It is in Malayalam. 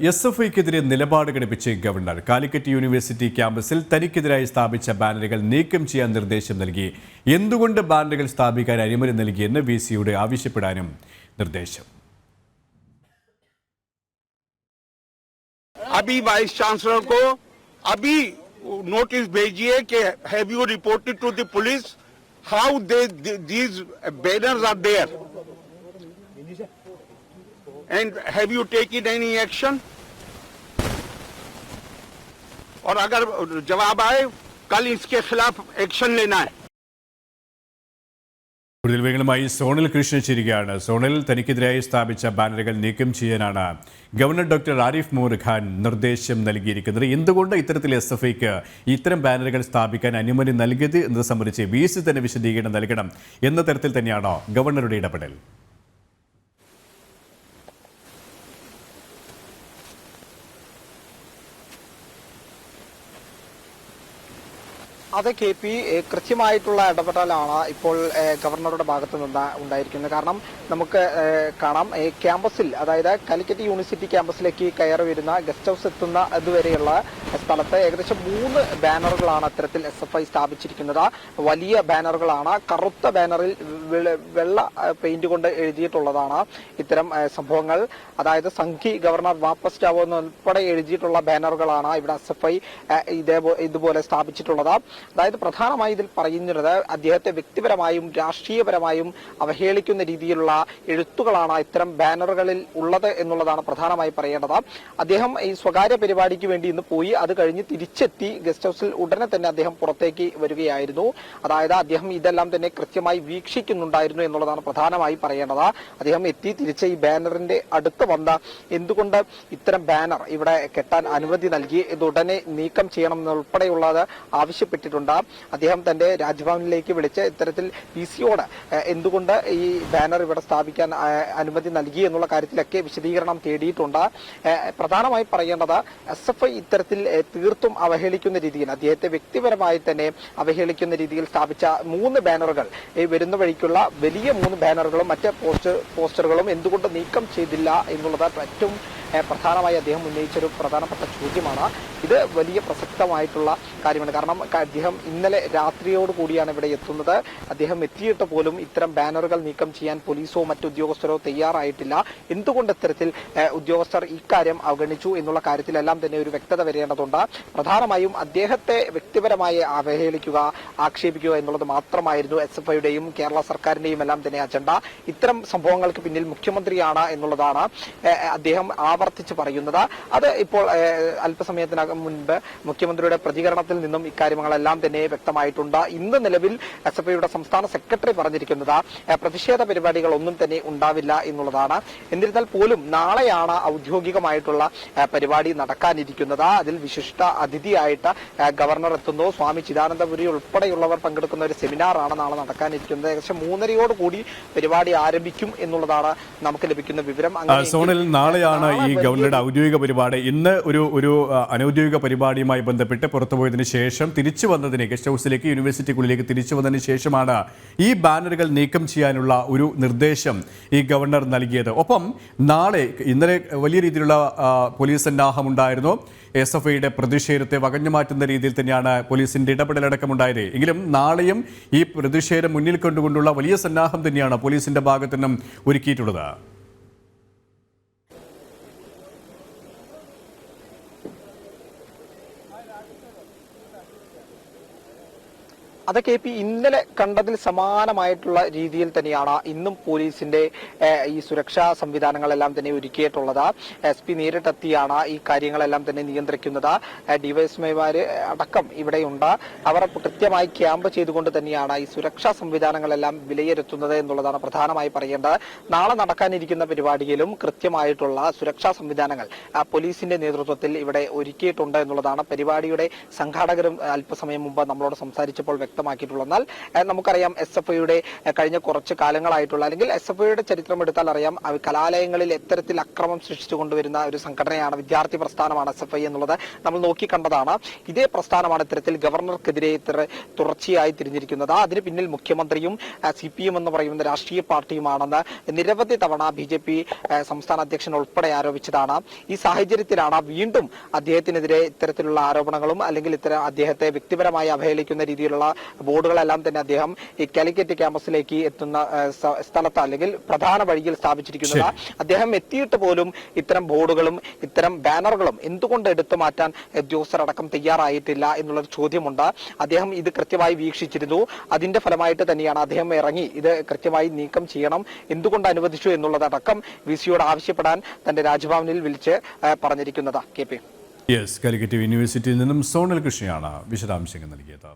എസ് എഫ് ഐക്കെതിരെ നിലപാട് ഘടിപ്പിച്ച് ഗവർണർ കാലിക്കറ്റ് യൂണിവേഴ്സിറ്റി ക്യാമ്പസിൽ തനിക്കെതിരായി സ്ഥാപിച്ച ബാനറുകൾ നീക്കം ചെയ്യാൻ നിർദ്ദേശം നൽകി എന്തുകൊണ്ട് ബാനറുകൾ സ്ഥാപിക്കാൻ അനുമതി നൽകിയെന്ന് വി സിയോട് ആവശ്യപ്പെടാനും നിർദ്ദേശം अभी वाइस चांसलर को अभी नोटिस भेजिए कि have you reported to the police how they these banners are there and have you taken any action और अगर जवाब आए कल इसके खिलाफ एक्शन लेना है കൂടുതൽ വിവരങ്ങളുമായി സോണൽ കൃഷ്ണൻ ചേരുകയാണ് സോണൽ തനിക്കെതിരായി സ്ഥാപിച്ച ബാനറുകൾ നീക്കം ചെയ്യാനാണ് governor doctor Arif more Khan നിർദ്ദേശം നൽകിയിരിക്കുന്നത് എന്തുകൊണ്ട് ഇത്തരത്തിൽ എസ് എഫ് ഐക്ക് ഇത്തരം ബാനറുകൾ സ്ഥാപിക്കാൻ അനുമതി നൽകിയത് എന്നത് സംബന്ധിച്ച് വി സി തന്നെ വിശദീകരണം നൽകണം എന്ന തരത്തിൽ തന്നെയാണോ ഗവർണറുടെ ഇടപെടൽ അതെ കെ പി കൃത്യമായിട്ടുള്ള ഇടപെടലാണ് ഇപ്പോൾ ഗവർണറുടെ ഭാഗത്ത് നിന്ന് ഉണ്ടായിരിക്കുന്നത്. കാരണം നമുക്ക് കാണാം ക്യാമ്പസിൽ അതായത് കാലിക്കറ്റ് യൂണിവേഴ്സിറ്റി ക്യാമ്പസിലേക്ക് കയറി വരുന്ന ഗസ്റ്റ് ഹൗസ് എത്തുന്ന ഇതുവരെയുള്ള സ്ഥലത്ത് ഏകദേശം മൂന്ന് ബാനറുകളാണ് അത്തരത്തിൽ എസ് എഫ് ഐ സ്ഥാപിച്ചിരിക്കുന്നത്. വലിയ ബാനറുകളാണ്. കറുത്ത ബാനറിൽ വെള്ള- പെയിന്റ് കൊണ്ട് എഴുതിയിട്ടുള്ളതാണ് ഇത്തരം സംഭവങ്ങൾ. അതായത് സംഘി ഗവർണർ വാപ്പസ് ചാവോ എന്നുൾപ്പെടെ എഴുതിയിട്ടുള്ള ബാനറുകളാണ് ഇവിടെ എസ് എഫ് ഐ ഇതുപോലെ സ്ഥാപിച്ചിട്ടുള്ളത്. അതായത് പ്രധാനമായി ഇതിൽ പറയുന്നത് അദ്ദേഹത്തെ വ്യക്തിപരമായും രാഷ്ട്രീയപരമായും അവഹേളിക്കുന്ന രീതിയിലുള്ള എഴുത്തുകളാണ് ഇത്തരം ബാനറുകളിൽ ഉള്ളത് എന്നുള്ളതാണ് പ്രധാനമായി പറയേണ്ടത്. അദ്ദേഹം ഈ സ്വകാര്യ പരിപാടിക്ക് വേണ്ടി ഇന്ന് പോയി. അത് കഴിഞ്ഞ് തിരിച്ചെത്തി ഗസ്റ്റ് ഹൗസിൽ ഉടനെ തന്നെ അദ്ദേഹം പുറത്തേക്ക് വരികയായിരുന്നു. അതായത് അദ്ദേഹം ഇതെല്ലാം തന്നെ കൃത്യമായി വീക്ഷിക്കുന്നുണ്ടായിരുന്നു എന്നുള്ളതാണ് പ്രധാനമായി പറയേണ്ടത്. അദ്ദേഹം എത്തി തിരിച്ച് ഈ ബാനറിന്റെ അടുത്ത് വന്ന എന്തുകൊണ്ട് ഇത്തരം ബാനർ ഇവിടെ കെട്ടാൻ അനുമതി നൽകി? ഇത് ഉടനെ നീക്കം ചെയ്യണം എന്നുൾപ്പെടെയുള്ളത് ആവശ്യപ്പെട്ടിട്ടുണ്ട്. അദ്ദേഹം തന്റെ രാജ്ഭവനിലേക്ക് വിളിച്ച് ഇത്തരത്തിൽ പി സിയോട് എന്തുകൊണ്ട് ഈ ബാനർ ഇവിടെ സ്ഥാപിക്കാൻ അനുമതി നൽകി എന്നുള്ള കാര്യത്തിലൊക്കെ വിശദീകരണം തേടിയിട്ടുണ്ട്. പ്രധാനമായി പറയേണ്ടത് എസ് എഫ് ഐ ഇത്തരത്തിൽ തീർത്തും അവഹേളിക്കുന്ന രീതിയിൽ അദ്ദേഹത്തെ വ്യക്തിപരമായി തന്നെ അവഹേളിക്കുന്ന രീതിയിൽ സ്ഥാപിച്ച മൂന്ന് ബാനറുകൾ. ഈ വരുന്ന വഴിക്കുള്ള വലിയ മൂന്ന് ബാനറുകളും മറ്റ് പോസ്റ്റർ പോസ്റ്ററുകളും എന്തുകൊണ്ട് നീക്കം ചെയ്തില്ല എന്നുള്ളത് ഏറ്റവും പ്രധാനമായി അദ്ദേഹം ഉന്നയിച്ചൊരു പ്രധാനപ്പെട്ട ചോദ്യമാണ്. ഇത് വലിയ പ്രസക്തമായിട്ടുള്ള കാര്യമാണ്. കാരണം അദ്ദേഹം ഇന്നലെ രാത്രിയോട് കൂടിയാണ് ഇവിടെ എത്തുന്നത്. അദ്ദേഹം എത്തിയിട്ട് പോലും ഇത്തരം ബാനറുകൾ നീക്കം ചെയ്യാൻ പോലീസോ മറ്റു ഉദ്യോഗസ്ഥരോ തയ്യാറായിട്ടില്ല. എന്തുകൊണ്ട് ഇത്തരത്തിൽ ഉദ്യോഗസ്ഥർ ഇക്കാര്യം അവഗണിച്ചു എന്നുള്ള കാര്യത്തിലെല്ലാം തന്നെ ഒരു വ്യക്തത വരേണ്ടതുണ്ട്. പ്രധാനമായും അദ്ദേഹത്തെ വ്യക്തിപരമായി അവഹേളിക്കുക ആക്ഷേപിക്കുക എന്നുള്ളത് മാത്രമായിരുന്നു എസ് എഫ് ഐയുടെയും കേരള സർക്കാരിന്റെയും എല്ലാം തന്നെ അജണ്ട. ഇത്തരം സംഭവങ്ങൾക്ക് പിന്നിൽ മുഖ്യമന്ത്രിയാണ് എന്നുള്ളതാണ് അദ്ദേഹം ആവർത്തിച്ച് പറയുന്നത്. അത് ഇപ്പോൾ അല്പസമയത്തിനകം മുൻപ് മുഖ്യമന്ത്രിയുടെ പ്രതികരണത്തിൽ നിന്നും ഇക്കാര്യങ്ങളെല്ലാം തന്നെ വ്യക്തമായിട്ടുണ്ട്. ഇന്ന് നിലവിൽ എസ് എഫ് ഐയുടെ സംസ്ഥാന സെക്രട്ടറി പറഞ്ഞിരിക്കുന്നത് പ്രതിഷേധ പരിപാടികൾ ഒന്നും തന്നെ ഉണ്ടാവില്ല എന്നുള്ളതാണ്. എന്നിരുന്നാൽ പോലും നാളെയാണ് ഔദ്യോഗികമായിട്ടുള്ള പരിപാടി നടക്കാനിരിക്കുന്നത്. അതിൽ വിശിഷ്ട അതിഥിയായിട്ട് ഗവർണർ എത്തുന്നു. സ്വാമി ചിദാനന്ദപുരി ഉൾപ്പെടെയുള്ളവർ പങ്കെടുക്കുന്ന ഒരു സെമിനാറാണ് നാളെ നടക്കാനിരിക്കുന്നത്. ഏകദേശം മൂന്നരയോട് കൂടി പരിപാടി ആരംഭിക്കും എന്നുള്ളതാണ് നമുക്ക് ലഭിക്കുന്ന വിവരം. സോണിൽ നാളെയാണ് ഈ ഗവർണറുടെ ഔദ്യോഗിക പരിപാടി. ഇന്ന് ഒരു ഒരു അനൌദ്യോഗിക പരിപാടിയുമായി ബന്ധപ്പെട്ട് പുറത്തുപോയതിനു ശേഷം തിരിച്ചു വന്നതിന് ഗസ്റ്റ് ഹൗസിലേക്ക് യൂണിവേഴ്സിറ്റിക്കുള്ളിലേക്ക് തിരിച്ചു വന്നതിന് ശേഷമാണ് ഈ ബാനറുകൾ നീക്കം ചെയ്യാനുള്ള ഒരു നിർദ്ദേശം ഈ ഗവർണർ നൽകിയത്. ഒപ്പം നാളെ ഇന്നലെ വലിയ രീതിയിലുള്ള പോലീസ് സന്നാഹം ഉണ്ടായിരുന്നു. എസ് എഫ് ഐയുടെ പ്രതിഷേധത്തെ വകഞ്ഞു മാറ്റുന്ന രീതിയിൽ തന്നെയാണ് പോലീസിന്റെ ഇടപെടലടക്കമുണ്ടായത് എങ്കിലും നാളെയും ഈ പ്രതിഷേധം മുന്നിൽ കണ്ടുകൊണ്ടുള്ള വലിയ സന്നാഹം തന്നെയാണ് പോലീസിന്റെ ഭാഗത്തു നിന്നും ഒരുക്കിയിട്ടുള്ളത്. അത് കെ പി ഇന്നലെ കണ്ടതിൽ സമാനമായിട്ടുള്ള രീതിയിൽ തന്നെയാണ് ഇന്നും പോലീസിന്റെ ഈ സുരക്ഷാ സംവിധാനങ്ങളെല്ലാം തന്നെ ഒരുക്കിയിട്ടുള്ളത്. എസ് പി നേരിട്ടെത്തിയാണ് ഈ കാര്യങ്ങളെല്ലാം തന്നെ നിയന്ത്രിക്കുന്നത്. ഡിവൈഎസ്മൈമാര് അടക്കം ഇവിടെയുണ്ട്. അവർ കൃത്യമായി ക്യാമ്പ് ചെയ്തുകൊണ്ട് തന്നെയാണ് ഈ സുരക്ഷാ സംവിധാനങ്ങളെല്ലാം വിലയിരുത്തുന്നത് എന്നുള്ളതാണ് പ്രധാനമായി പറയേണ്ടത്. നാളെ നടക്കാനിരിക്കുന്ന പരിപാടിയിലും കൃത്യമായിട്ടുള്ള സുരക്ഷാ സംവിധാനങ്ങൾ പോലീസിന്റെ നേതൃത്വത്തിൽ ഇവിടെ ഒരുക്കിയിട്ടുണ്ട് എന്നുള്ളതാണ്. പരിപാടിയുടെ സംഘാടകരും അല്പസമയം മുമ്പ് നമ്മളോട് സംസാരിച്ചപ്പോൾ വ്യക്തം വ്യക്തമാക്കിയിട്ടുള്ളത് എന്നാൽ നമുക്കറിയാം എസ് എഫ് ഐയുടെ കഴിഞ്ഞ കുറച്ച് കാലങ്ങളായിട്ടുള്ള അല്ലെങ്കിൽ എസ് എഫ് ഐയുടെ ചരിത്രം എടുത്താൽ അറിയാം കലാലയങ്ങളിൽ എത്തരത്തിൽ അക്രമം സൃഷ്ടിച്ചു കൊണ്ടുവരുന്ന ഒരു സംഘടനയാണ് വിദ്യാർത്ഥി പ്രസ്ഥാനമാണ് എസ് എഫ് ഐ എന്നുള്ളത് നമ്മൾ നോക്കിക്കണ്ടതാണ് ഇതേ പ്രസ്ഥാനമാണ് ഇത്തരത്തിൽ ഗവർണർക്കെതിരെ തുടർച്ചയായി തിരിഞ്ഞിരിക്കുന്നത്. അതിന് പിന്നിൽ മുഖ്യമന്ത്രിയും സി പി എം എന്ന് പറയുന്ന രാഷ്ട്രീയ പാർട്ടിയുമാണെന്ന് നിരവധി തവണ ബി ജെ പി സംസ്ഥാന അധ്യക്ഷൻ ഉൾപ്പെടെ ആരോപിച്ചതാണ്. ഈ സാഹചര്യത്തിലാണ് വീണ്ടും അദ്ദേഹത്തിനെതിരെ ഇത്തരത്തിലുള്ള ആരോപണങ്ങളും അല്ലെങ്കിൽ ഇത്തരം അദ്ദേഹത്തെ വ്യക്തിപരമായി അവഹേളിക്കുന്ന രീതിയിലുള്ള ബോർഡുകളെല്ലാം തന്നെ അദ്ദേഹം ഈ കാലിക്കറ്റ് ക്യാമ്പസിലേക്ക് എത്തുന്ന സ്ഥലത്ത് അല്ലെങ്കിൽ പ്രധാന വഴിയിൽ സ്ഥാപിച്ചിരിക്കുന്നത്. അദ്ദേഹം എത്തിയിട്ട് പോലും ഇത്തരം ബോർഡുകളും ഇത്തരം ബാനറുകളും എന്തുകൊണ്ട് എടുത്തു മാറ്റാൻ ഉദ്യോഗസ്ഥർ അടക്കം തയ്യാറായിട്ടില്ല എന്നുള്ളൊരു ചോദ്യമുണ്ട്. അദ്ദേഹം ഇത് കൃത്യമായി വീക്ഷിച്ചിരുന്നു. അതിന്റെ ഫലമായിട്ട് തന്നെയാണ് അദ്ദേഹം ഇറങ്ങി ഇത് കൃത്യമായി നീക്കം ചെയ്യണം. എന്തുകൊണ്ട് അനുവദിച്ചു എന്നുള്ളതടക്കം വി സിയോട് ആവശ്യപ്പെടാൻ തന്റെ രാജ്ഭവനിൽ വിളിച്ച് പറഞ്ഞിരിക്കുന്നത്. K P. യെസ് കാലിക്കറ്റ് യൂണിവേഴ്സിറ്റിയിൽ നിന്നും സോണൽ കൃഷ്ണയാണ് വിശദാംശങ്ങൾ നൽകിയത്.